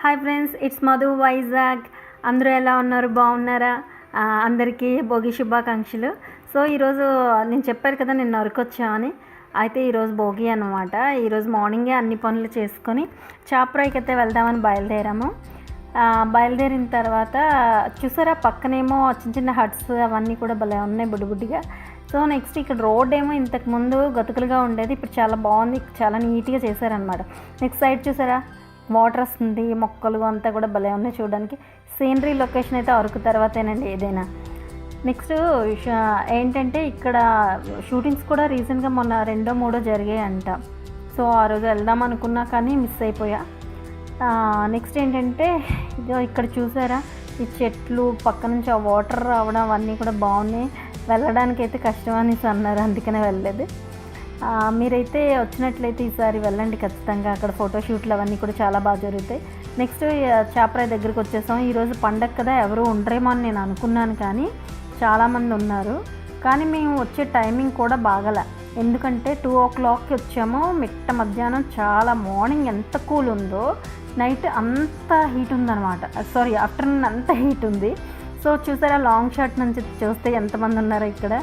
Hi friends it's Madhu Vizag అందరూ ఎలా ఉన్నారు? బాగున్నారా? అందరికీ భోగి శుభాకాంక్షలు. సో ఈరోజు నేను చెప్పాను కదా నేను నరుకొచ్చామని అయితే ఈరోజు భోగి అనమాట ఈరోజు మార్నింగే అన్ని పనులు చేసుకొని చాప్రాయికి అయితే వెళ్దామని బయలుదేరాము. బయలుదేరిన తర్వాత చూసారా పక్కనేమో చిన్న చిన్న హట్స్ అవన్నీ కూడా భలే ఉన్నాయి బుడ్డిబుడ్డిగా సో నెక్స్ట్ ఇక్కడ రోడ్ ఏమో ఇంతకు ముందు గతుకులుగా ఉండేది. ఇప్పుడు చాలా బాగుంది. చాలా నీట్గా చేశారనమాట నెక్స్ట్ సైడ్ చూసారా? వాటర్ వస్తుంది మొక్కలు అంతా కూడా భలే ఉన్నాయి చూడడానికి. సీనరీ లొకేషన్ అయితే అరకు తర్వాతేనండి ఏదైనా. నెక్స్ట్ ఏంటంటే ఇక్కడ షూటింగ్స్ కూడా రీసెంట్గా మొన్న రెండో మూడో జరిగాయంట. సో ఆ రోజు వెళ్దాం అనుకున్నా కానీ మిస్ అయిపోయా. నెక్స్ట్ ఏంటంటే ఇదో ఇక్కడ చూసారా? ఈ చెట్లు పక్క నుంచి ఆ వాటర్ రావడం అవన్నీ కూడా బాగున్నాయి. వెళ్ళడానికి అయితే కష్టం అనేసి అన్నారు అందుకనే వెళ్ళలేదు. మీరైతే వచ్చినట్లయితే ఈసారి వెళ్ళండి ఖచ్చితంగా. అక్కడ ఫోటోషూట్లు అవన్నీ కూడా చాలా బాగా జరుగుతాయి. నెక్స్ట్ చాపరాయి దగ్గరికి వచ్చేసాం. ఈరోజు పండగ కదా ఎవరు ఉండరేమో అని నేను అనుకున్నాను కానీ చాలామంది ఉన్నారు. కానీ మేము వచ్చే టైమింగ్ కూడా బాగల. ఎందుకంటే టూ ఓ క్లాక్కి వచ్చాము. మిట్ట మధ్యాహ్నం చాలా మార్నింగ్ ఎంత కూల్ ఉందో నైట్ అంత హీట్ ఉందన్నమాట. సారీ ఆఫ్టర్నూన్ అంత హీట్ ఉంది. సో చూసారా లాంగ్ షాట్ నుంచి చూస్తే ఎంతమంది ఉన్నారో ఇక్కడ.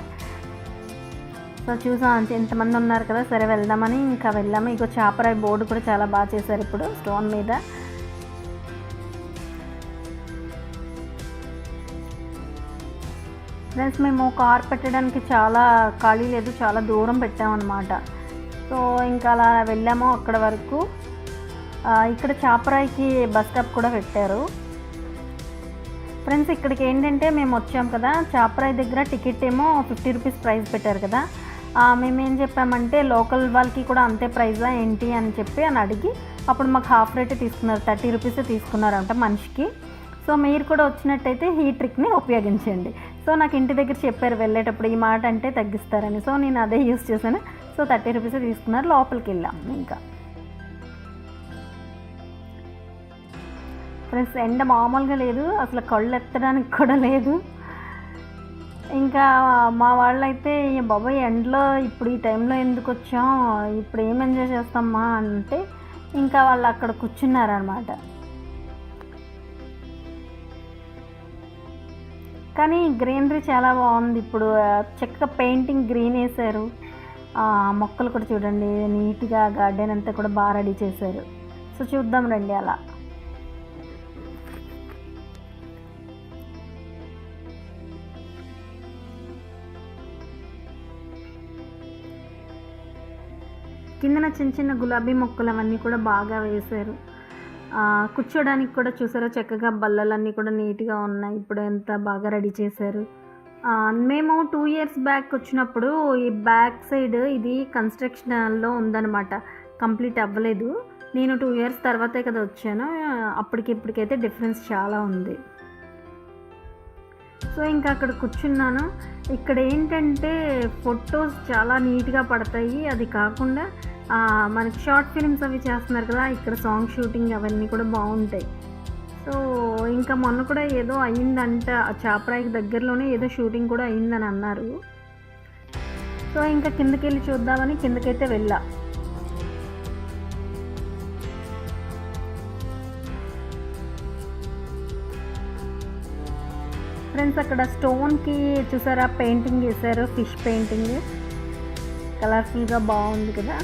సో చూసాం ఎంతమంది ఉన్నారు కదా సరే వెళ్దామని ఇంకా వెళ్ళాము. ఇక చాపరాయి బోర్డు కూడా చాలా బాగా చేశారు ఇప్పుడు స్టోన్ మీద. ఫ్రెండ్స్ మేము కార్ పెట్టడానికి చాలా ఖాళీ లేదు చాలా దూరం పెట్టామన్నమాట. సో ఇంకా అలా వెళ్ళాము అక్కడ వరకు. ఇక్కడ చాపరాయికి బస్ స్టాప్ కూడా పెట్టారు. ఫ్రెండ్స్ ఇక్కడికి ఏంటంటే మేము వచ్చాం కదా చాపరాయి దగ్గర టికెట్ ఏమో ఫిఫ్టీ రూపీస్ ప్రైస్ పెట్టారు కదా. మేమేం చెప్పామంటే లోకల్ వాళ్ళకి కూడా అంతే ప్రైజా ఏంటి అని చెప్పి అని అడిగి అప్పుడు మాకు హాఫ్ రేటే తీసుకున్నారు థర్టీ రూపీస్ తీసుకున్నారంట మనిషికి. సో మీరు కూడా వచ్చినట్టయితే ఈ ట్రిక్ని ఉపయోగించండి. సో నాకు ఇంటి దగ్గర చెప్పారు వెళ్ళేటప్పుడు ఈ మాట అంటే తగ్గిస్తారని. సో నేను అదే యూస్ చేశాను. సో థర్టీ రూపీస్ తీసుకున్నారు లోపలికి వెళ్ళాం ఇంకా. ఫ్రెండ్స్ ఎండ మామూలుగా లేదు. అసలు కళ్ళు ఎత్తడానికి కూడా లేదు. ఇంకా మా వాళ్ళైతే "ఏ బాబాయ్ ఎండలో ఇప్పుడు ఈ టైంలో ఎందుకు వచ్చాం ఇప్పుడు ఏం ఎంజాయ్ చేస్తామా అంటే ఇంకా వాళ్ళు అక్కడ కూర్చున్నారనమాట కానీ గ్రీనరీ చాలా బాగుంది ఇప్పుడు. చక్కగా పెయింటింగ్ గ్రీన్ వేశారు. మొక్కలు కూడా చూడండి నీట్గా గార్డెన్ అంతా కూడా బాగా రెడీ చేశారు. సో చూద్దాం రండి అలా. కిందన చిన్న చిన్న గులాబీ మొక్కలు అవన్నీ కూడా బాగా వేశారు. కూర్చోడానికి కూడా చూసారా? చక్కగా బల్లలన్నీ కూడా నీట్గా ఉన్నాయి. ఇప్పుడు ఎంత బాగా రెడీ చేశారు. మేము టూ ఇయర్స్ బ్యాక్ వచ్చినప్పుడు ఈ బ్యాక్ సైడ్ ఇది కన్స్ట్రక్షన్లో ఉందన్నమాట. కంప్లీట్ అవ్వలేదు. నేను టూ ఇయర్స్ తర్వాతే కదా వచ్చాను. అప్పటికి ఇప్పటికైతే డిఫరెన్స్ చాలా ఉంది. సో ఇంకా అక్కడ కూర్చున్నాను. ఇక్కడ ఏంటంటే ఫొటోస్ చాలా నీట్గా పడతాయి. అది కాకుండా మనకి షార్ట్ ఫిల్మ్స్ అవి చేస్తున్నారు కదా ఇక్కడ సాంగ్ షూటింగ్ అవన్నీ కూడా బాగుంటాయి. సో ఇంకా మొన్న కూడా ఏదో అయ్యిందంట ఆ చాపరాయికి దగ్గరలోనే ఏదో షూటింగ్ కూడా అయ్యిందని అన్నారు. సో ఇంకా కిందకి వెళ్ళి చూద్దామని కిందకైతే వెళ్ళా. ఫ్రెండ్స్ అక్కడ స్టోన్కి చూసారా? పెయింటింగ్ వేశారు ఫిష్ పెయింటింగ్. కలర్ఫుల్గా బాగుంది కదా.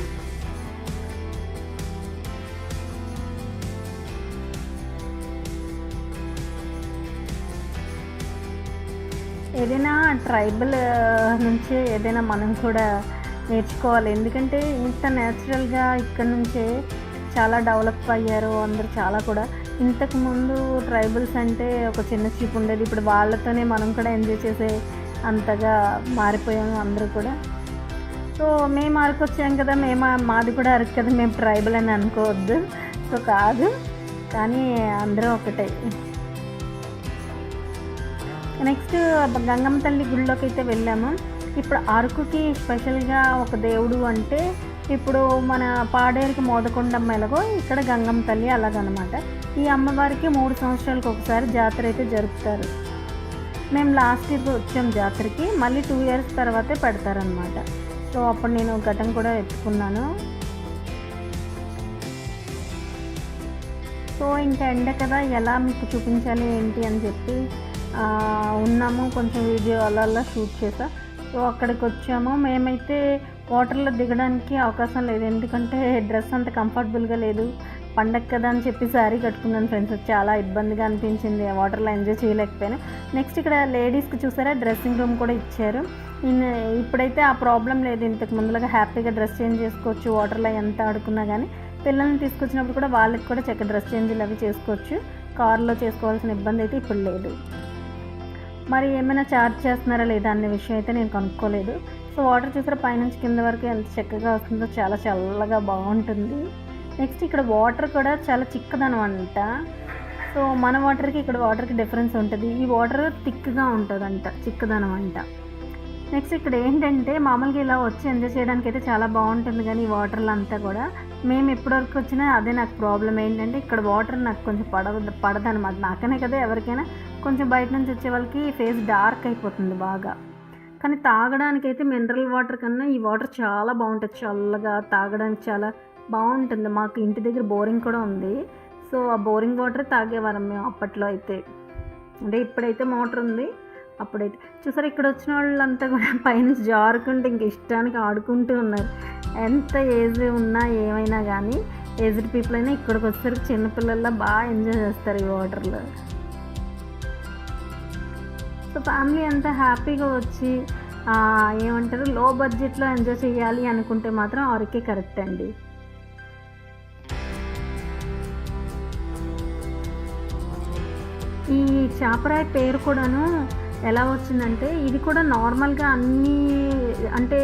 ఏదైనా ట్రైబల్ నుంచి ఏదైనా మనం కూడా నేర్చుకోవాలి. ఎందుకంటే ఇంత న్యాచురల్గా ఇక్కడ నుంచే చాలా డెవలప్ అయ్యారు అందరూ చాలా కూడా. ఇంతకుముందు ట్రైబల్స్ అంటే ఒక చిన్న చిప్ ఉండేది. ఇప్పుడు వాళ్ళతోనే మనం కూడా ఎంజాయ్ చేసే అంతగా మారిపోయాము అందరూ కూడా. సో మేము అరకు వచ్చాం కదా మేము మాది కూడా అరకు కదా మేము ట్రైబల్ అని అనుకోవద్దు. సో కాదు. కానీ అందరం ఒకటే. నెక్స్ట్ గంగమ్మ తల్లి గుళ్ళోకి అయితే వెళ్ళాము. ఇప్పుడు అరకుకి స్పెషల్గా ఒక దేవుడు అంటే ఇప్పుడు మన పాడేరుకి మోదకొండమ్మ ఎలాగో ఇక్కడ గంగమ్మ తల్లి అలాగనమాట. ఈ అమ్మవారికి మూడు సంవత్సరాలకు ఒకసారి జాతర అయితే జరుపుతారు. మేము లాస్ట్ ఇయర్ వచ్చాం జాతరకి మళ్ళీ టూ ఇయర్స్ తర్వాతే పెడతారనమాట. సో అప్పుడు నేను ఘటం కూడా ఎత్తుకున్నాను. సో ఇంకా ఎండ కదా ఎలా మీకు చూపించాలి ఏంటి అని చెప్పి ఉన్నాము. కొంచెం వీడియో అలా అలా షూట్ చేసా. సో అక్కడికి వచ్చాము. మేమైతే వాటర్లో దిగడానికి అవకాశం లేదు. ఎందుకంటే డ్రెస్ అంత కంఫర్టబుల్గా లేదు. పండగ కదా అని చెప్పి శారీ కట్టుకున్నాను ఫ్రెండ్స్. చాలా ఇబ్బందిగా అనిపించింది. వాటర్లో ఎంజాయ్ చేయలేకపోయాను. నెక్స్ట్ ఇక్కడ లేడీస్కి చూసారా డ్రెస్సింగ్ రూమ్ కూడా ఇచ్చారు. ఇన్- ఇప్పుడైతే ఆ ప్రాబ్లం లేదు. ఇంతకు ముందులాగా హ్యాపీగా డ్రెస్ చేంజ్ చేసుకోవచ్చు. వాటర్లో ఎంత ఆడుకున్నా కానీ పిల్లల్ని తీసుకొచ్చినప్పుడు కూడా వాళ్ళకి కూడా చక్కగా డ్రెస్ చేంజ్లు అవి చేసుకోవచ్చు. కార్లో చేసుకోవాల్సిన ఇబ్బంది అయితే ఇప్పుడు లేదు. మరి ఏమైనా ఛార్జ్ చేస్తున్నారా లేదా అనే విషయం అయితే నేను కనుక్కోలేదు. సో వాటర్ చూసారా పైనుంచి కింద వరకు ఎంత చక్కగా వస్తుందో చాలా చల్లగా బాగుంటుంది. నెక్స్ట్ ఇక్కడ వాటర్ కూడా చాలా చిక్కదనమాట. సో మన వాటర్కి ఇక్కడ వాటర్కి డిఫరెన్స్ ఉంటుంది. ఈ వాటర్ థిక్గా ఉంటుందంట చిక్కదనం అంట. నెక్స్ట్ ఇక్కడ ఏంటంటే మామూలుగా ఇలా వచ్చి ఎంజాయ్ చేయడానికి అయితే చాలా బాగుంటుంది కానీ ఈ వాటర్లో అంతా కూడా. మేము ఎప్పటివరకు వచ్చినా అదే నాకు ప్రాబ్లం ఏంటంటే ఇక్కడ వాటర్ నాకు కొంచెం పడదు పడదనమాట. నాకనే కదా ఎవరికైనా కొంచెం బయట నుంచి వచ్చే వాళ్ళకి ఫేస్ డార్క్ అయిపోతుంది బాగా. కానీ తాగడానికి అయితే మినరల్ వాటర్ కన్నా ఈ వాటర్ చాలా బాగుంటుంది. చల్లగా తాగడానికి చాలా బాగుంటుంది. మాకు ఇంటి దగ్గర బోరింగ్ కూడా ఉంది. సో ఆ బోరింగ్ వాటర్ తాగేవారం మేము అప్పట్లో అయితే. అంటే ఇప్పుడైతే మోటార్ ఉంది. అప్పుడైతే చూసారు ఇక్కడ వచ్చిన వాళ్ళంతా కూడా పైనుంచి జారుకుంటూ ఇంక ఇష్టానికి ఆడుకుంటూ ఉన్నారు. ఎంత ఏజ్ ఉన్నా ఏమైనా కానీ ఏజ్డ్ పీపుల్ అయినా ఇక్కడికి వచ్చేసరికి చిన్నపిల్లల్లా బాగా ఎంజాయ్ చేస్తారు ఈ వాటర్లో. ఫ్యామిలీ అంతా హ్యాపీగా వచ్చి ఏమంటారు లో బడ్జెట్లో ఎంజాయ్ చేయాలి అనుకుంటే మాత్రం ఆరికే కరెక్ట్ అండి. ఈ చాపరాయి పేరు కూడాను ఎలా వచ్చిందంటే ఇది కూడా నార్మల్గా అన్ని అంటే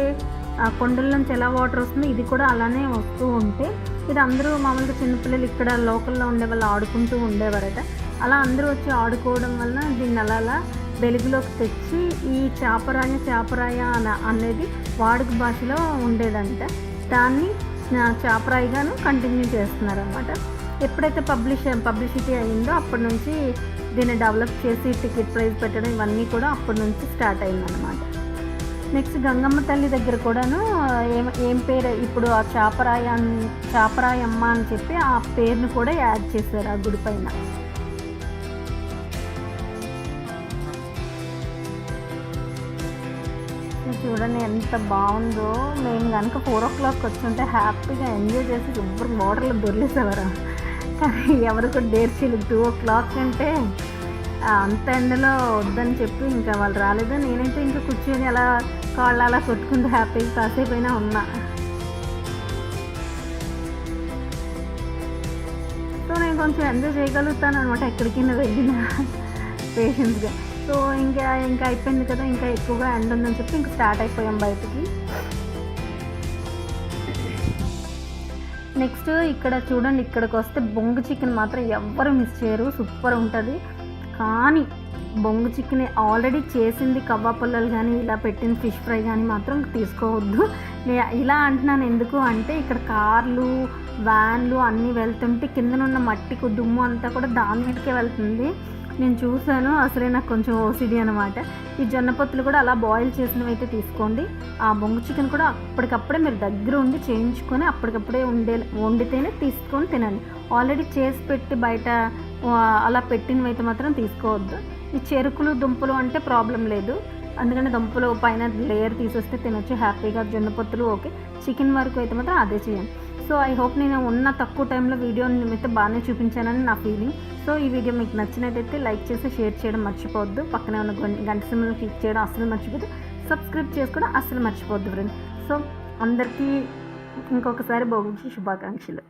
కొండల్లోంచి కొండల నుంచి ఎలా వాటర్ వస్తుందో ఇది కూడా అలానే వస్తూ ఉంటే ఇది అందరూ మామూలుగా చిన్నపిల్లలు ఇక్కడ లోకల్లో ఉండే వాళ్ళు ఆడుకుంటూ ఉండేవారట. అలా అందరూ వచ్చి ఆడుకోవడం వల్ల దీన్ని అలా అలా వెలుగులోకి తెచ్చి ఈ చాపరాయ చాపరాయ అనేది వాడుక భాషలో ఉండేదంట. దాన్ని చాపరాయిగాను కంటిన్యూ చేస్తున్నారనమాట ఎప్పుడైతే పబ్లిష్ పబ్లిసిటీ అయిందో అప్పటి నుంచి దీన్ని డెవలప్ చేసి టికెట్ ప్రైస్ పెట్టడం ఇవన్నీ కూడా అప్పటి నుంచి స్టార్ట్ అయిందనమాట నెక్స్ట్ గంగమ్మ తల్లి దగ్గర కూడాను ఏం ఏం పేరు? ఇప్పుడు ఆ చాపరాయ అన్- చాపరాయమ్మ అని చెప్పి ఆ పేరును కూడా యాడ్ చేశారు ఆ గుడి పైన. చూడండి ఎంత బాగుందో. మేము కనుక ఫోర్ ఓ క్లాక్ వచ్చుంటే హ్యాపీగా ఎంజాయ్ చేసి శుభ్రం వాటర్లో దొరికేసేవారు. కానీ ఎవరికో డేర్చీలు టూ ఓ క్లాక్ అంటే అంత ఎండలో వద్దని చెప్పి ఇంకా వాళ్ళు రాలేదు. నేనైతే ఇంకా కూర్చొని అలా కాళ్ళు అలా కొట్టుకుంటూ హ్యాపీగా కాసేపు అయినా ఉన్నా. సో నేను కొంచెం ఎంజాయ్ చేయగలుగుతాను అనమాట ఎక్కడికైనా వెళ్ళినా. పేషెన్స్గా సో ఇంకా ఇంకా అయిపోయింది కదా ఇంకా ఎక్కువగా ఎండ ఉందని చెప్పి ఇంకా స్టార్ట్ అయిపోయాం బయటికి. నెక్స్ట్ ఇక్కడ చూడండి ఇక్కడికి వస్తే బొంగు చికెన్ మాత్రం ఎవ్వరు మిస్ చేయరు సూపర్ ఉంటుంది. కానీ బొంగు చికెన్ ఆల్రెడీ చేసింది కవ్వా పుల్లలు కానీ ఇలా పెట్టిన ఫిష్ ఫ్రై కానీ మాత్రం తీసుకోవద్దు. ఇలా అంటున్నాను ఎందుకు అంటే ఇక్కడ కార్లు వ్యాన్లు అన్నీ వెళ్తుంటే కిందనున్న మట్టికు దుమ్ము అంతా కూడా దాని మీదకే వెళ్తుంది. నేను చూశాను. అసలే నాకు కొంచెం ఓసిడి అనమాట ఈ జొన్న పొత్తులు కూడా అలా బాయిల్ చేసినవి అయితే తీసుకోండి. ఆ బొంగు చికెన్ కూడా అప్పటికప్పుడే మీరు దగ్గర ఉండి చేయించుకొని అప్పటికప్పుడే ఉండే వండితేనే తీసుకొని తినండి. ఆల్రెడీ చేసి పెట్టి బయట అలా పెట్టినవి అయితే మాత్రం తీసుకోవద్దు. ఈ చెరుకులు దుంపలు అంటే ప్రాబ్లం లేదు. అందుకని దుంపలు పైన లేయర్ తీసేస్తే తినొచ్చు. హ్యాపీగా జొన్న పొత్తులు ఓకే. చికెన్ వరకు అయితే మాత్రం అదే చేయండి. సో ఐ హోప్ నేను ఉన్న తక్కువ టైంలో వీడియోని అయితే బాగానే చూపించానని నా ఫీలింగ్ సో ఈ వీడియో మీకు నచ్చినట్టయితే లైక్ చేసి షేర్ చేయడం మర్చిపోవద్దు. పక్కనే ఉన్న గంట సింబల్ క్లిక్ చేయడం అసలు మర్చిపోద్దు సబ్స్క్రైబ్ చేసుకోవడం అసలు మర్చిపోవద్దు ఫ్రెండ్ సో అందరికీ ఇంకొకసారి భోగి శుభాకాంక్షలు.